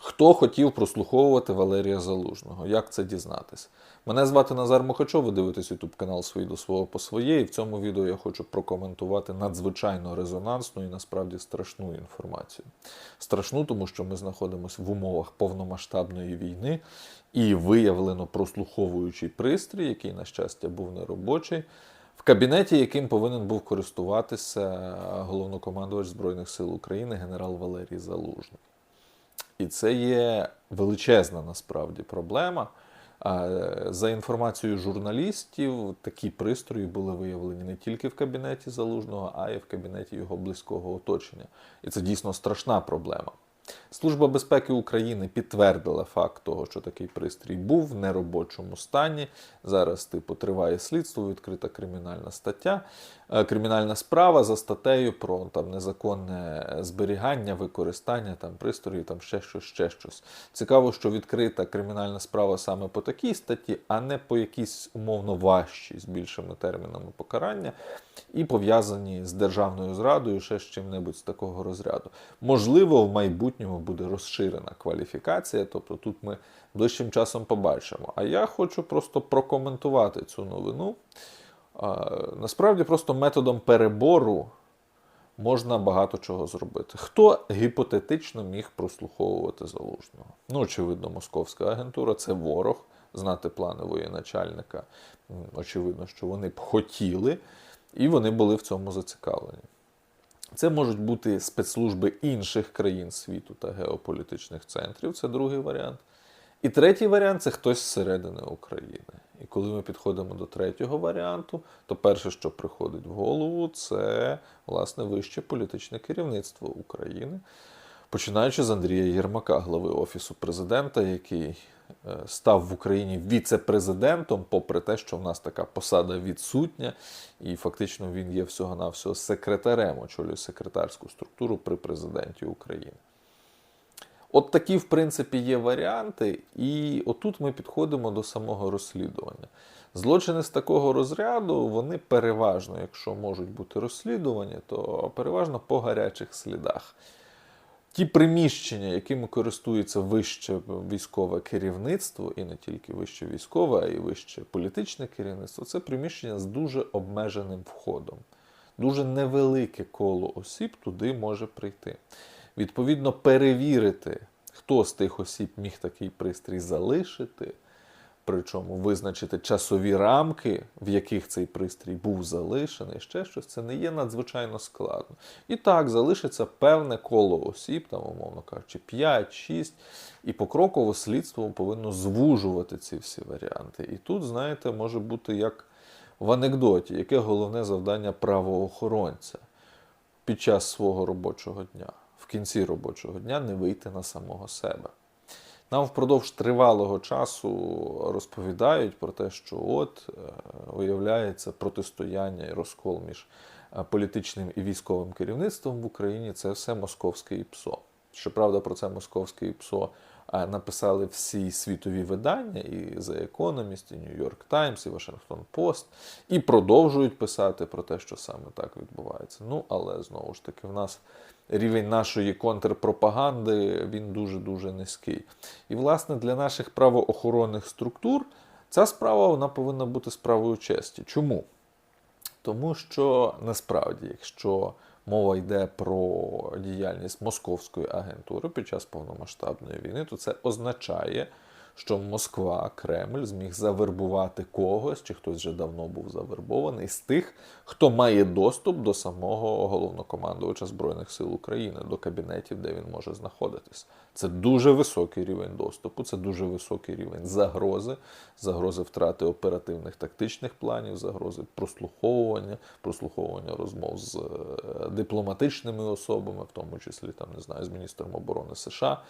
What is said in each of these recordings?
Хто хотів прослуховувати Валерія Залужного? Як це дізнатися? Мене звати Назар Мухачов, ви дивитесь YouTube канал «Свій до свого по своє. І в цьому відео я хочу прокоментувати надзвичайно резонансну і насправді страшну інформацію. Страшну, тому що ми знаходимося в умовах повномасштабної війни і виявлено прослуховуючий пристрій, який, на щастя, був неробочий. В кабінеті, яким повинен був користуватися головнокомандувач Збройних сил України генерал Валерій Залужний. І це є величезна насправді проблема. За інформацією журналістів, такі пристрої були виявлені не тільки в кабінеті Залужного, а й в кабінеті його близького оточення. І це дійсно страшна проблема. Служба безпеки України підтвердила факт того, що такий пристрій був в неробочому стані. Зараз, типу, триває слідство, відкрита кримінальна стаття, е, кримінальна справа за статтею про там незаконне зберігання, використання там пристроїв, там ще щось, ще щось. Цікаво, що відкрита кримінальна справа саме по такій статті, а не по якійсь умовно важчій з більшими термінами покарання, і пов'язані з державною зрадою, ще з чим-небудь з такого розряду. Можливо, в майбутньому буде розширена кваліфікація, тобто тут ми ближчим часом побачимо. А я хочу просто прокоментувати цю новину. Насправді, просто методом перебору можна багато чого зробити. Хто гіпотетично міг прослуховувати залужного? Ну, очевидно, московська агентура це ворог, знати плани воєначальника. Очевидно, що вони б хотіли, і вони були в цьому зацікавлені. Це можуть бути спецслужби інших країн світу та геополітичних центрів. Це другий варіант. І третій варіант це хтось зсередини України. І коли ми підходимо до третього варіанту, то перше, що приходить в голову, це власне вище політичне керівництво України, починаючи з Андрія Єрмака, глави Офісу президента, який став в Україні віце-президентом, попри те, що в нас така посада відсутня, і фактично він є всього-навсього секретарем, очолює секретарську структуру при президенті України. От такі, в принципі, є варіанти, і отут ми підходимо до самого розслідування. Злочини з такого розряду, вони переважно, якщо можуть бути розслідувані, то переважно по гарячих слідах. Ті приміщення, якими користується вище військове керівництво, і не тільки вище військове, а й вище політичне керівництво, це приміщення з дуже обмеженим входом. Дуже невелике коло осіб туди може прийти. Відповідно, перевірити, хто з тих осіб міг такий пристрій залишити, причому визначити часові рамки, в яких цей пристрій був залишений, ще щось, це не є надзвичайно складно. І так, залишиться певне коло осіб, там, умовно кажучи, 5-6, і покроково слідство повинно звужувати ці всі варіанти. І тут, знаєте, може бути як в анекдоті, яке головне завдання правоохоронця під час свого робочого дня в кінці робочого дня не вийти на самого себе. Нам впродовж тривалого часу розповідають про те, що от е, виявляється протистояння і розкол між е, політичним і військовим керівництвом в Україні це все московське ІПСО. Щоправда, про це московське ІПСО е, написали всі світові видання, і The Economist, і New York Times, і Washington Post, і продовжують писати про те, що саме так відбувається. Ну, але знову ж таки, в нас рівень нашої контрпропаганди він дуже-дуже низький. І, власне, для наших правоохоронних структур ця справа вона повинна бути справою честі. Чому? Тому що насправді, якщо мова йде про діяльність московської агентури під час повномасштабної війни, то це означає, що Москва, Кремль зміг завербувати когось, чи хтось вже давно був завербований з тих, хто має доступ до самого головнокомандувача Збройних сил України, до кабінетів, де він може знаходитись. Це дуже високий рівень доступу, це дуже високий рівень загрози, загрози втрати оперативних тактичних планів, загрози прослуховування, прослуховування розмов з е, дипломатичними особами, в тому числі там не знаю, з міністром оборони США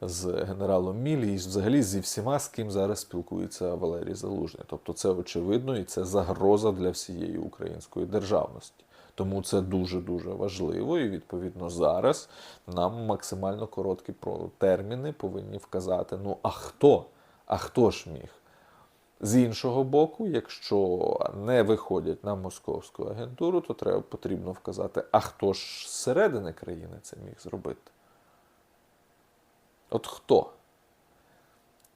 з генералом Мілі, і взагалі зі всіма, з ким зараз спілкується Валерій Залужний. Тобто це очевидно і це загроза для всієї української державності. Тому це дуже-дуже важливо, і відповідно зараз нам максимально короткі терміни повинні вказати: ну а хто? А хто ж міг? З іншого боку, якщо не виходять на московську агентуру, то треба потрібно вказати, а хто ж зсередини країни це міг зробити. От хто?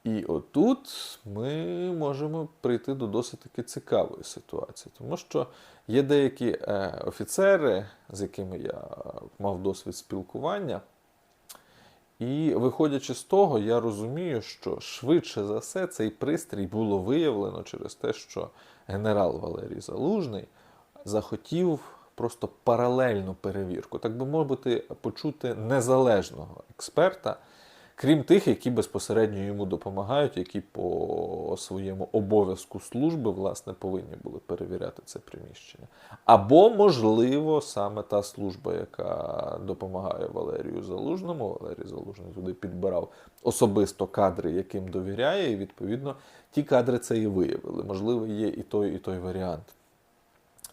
І отут ми можемо прийти до досить таки цікавої ситуації, тому що є деякі е, офіцери, з якими я мав досвід спілкування, і виходячи з того, я розумію, що швидше за все цей пристрій було виявлено через те, що генерал Валерій Залужний захотів просто паралельну перевірку, так би мовити, почути незалежного експерта, крім тих, які безпосередньо йому допомагають, які по своєму обов'язку служби власне повинні були перевіряти це приміщення. Або, можливо, саме та служба, яка допомагає Валерію Залужному, Валерій Залужний туди підбирав особисто кадри, яким довіряє, і відповідно ті кадри це і виявили. Можливо, є і той, і той варіант.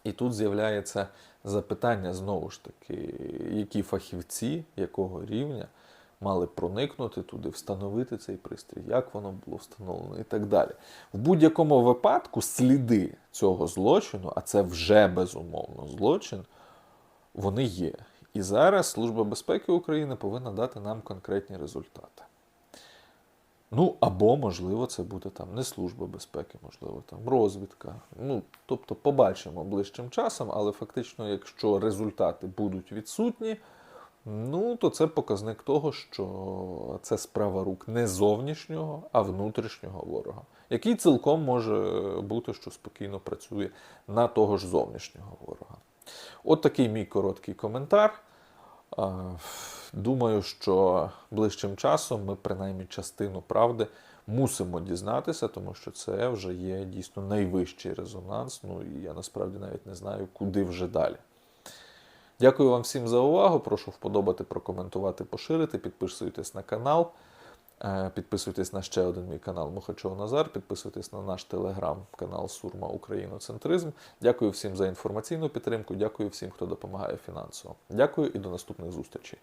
І тут з'являється запитання знову ж таки, які фахівці, якого рівня мали проникнути туди, встановити цей пристрій, як воно було встановлено і так далі. В будь-якому випадку сліди цього злочину, а це вже безумовно злочин, вони є. І зараз Служба безпеки України повинна дати нам конкретні результати. Ну, або, можливо, це буде там не служба безпеки, можливо, там розвідка. Ну, тобто, побачимо ближчим часом, але фактично, якщо результати будуть відсутні, ну, то це показник того, що це справа рук не зовнішнього, а внутрішнього ворога, який цілком може бути, що спокійно працює на того ж зовнішнього ворога. От такий мій короткий коментар. Думаю, що ближчим часом ми принаймні частину правди мусимо дізнатися, тому що це вже є дійсно найвищий резонанс. Ну і я насправді навіть не знаю, куди вже далі. Дякую вам всім за увагу. Прошу вподобати, прокоментувати, поширити. Підписуйтесь на канал. Е, Підписуйтесь на ще один мій канал Мухачов Назар. Підписуйтесь на наш телеграм-канал Сурма Україноцентризм. Дякую всім за інформаційну підтримку. Дякую всім, хто допомагає фінансово. Дякую і до наступних зустрічей.